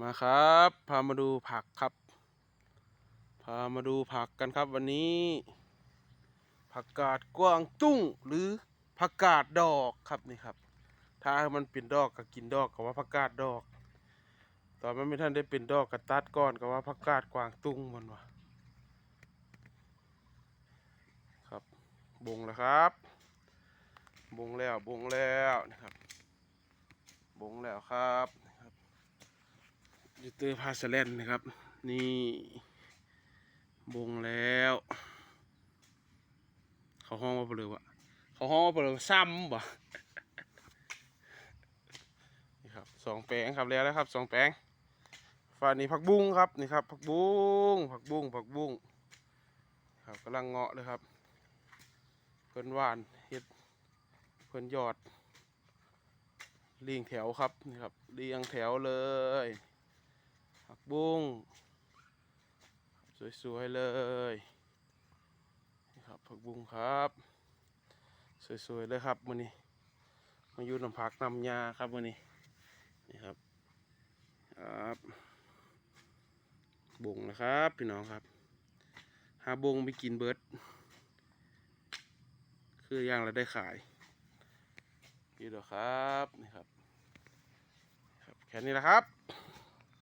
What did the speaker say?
มาครับ พามาดูผักครับ พามาดูผักกันครับวันนี้ ผักกาดกวางตุ้งหรือผักกาดดอกครับนี่ครับ ถ้ามันเป็นดอกก็กินดอกก็ว่าผักกาดดอก ตอนมันไม่ทันได้เป็นดอกก็ตัดก้อนก็ว่าผักกาดกวางตุ้งมันวะครับบงแล้วครับ บงแล้วบงแล้วนะครับ บงแล้วครับ ยูเตอร์พาสเลนนะครับ นี่บงแล้ว เขาห้องว่าเปลือวะเขาห้องว่าเปลือซ้ำบ่นี่ครับสองแปลงครับแล้วแล้วครับสองแปลงฝ่ายนี้ผักบุ้งครับนี่ครับผักบุ้งผักบุ้งผักบุ้งครับกำลังเงาะเลยครับเพิ่นหวานเฮ็ดเพิ่นยอดเรียงแถวครับนี่ครับเรียงแถวเลย ผักบุ้งสวยๆเลยนี่ครับผักบุ้งครับ สวยๆเลยครับมื้อนี้มาอยู่น้ำผักน้ำยาครับมื้อนี้นี่ครับครับบุ้งนะครับพี่น้องครับ หาบุ้งไปกินเบิร์ดคืออย่างเราได้ขายอยู่เด้อครับนี่ครับครับ แค่นี้แหละครับ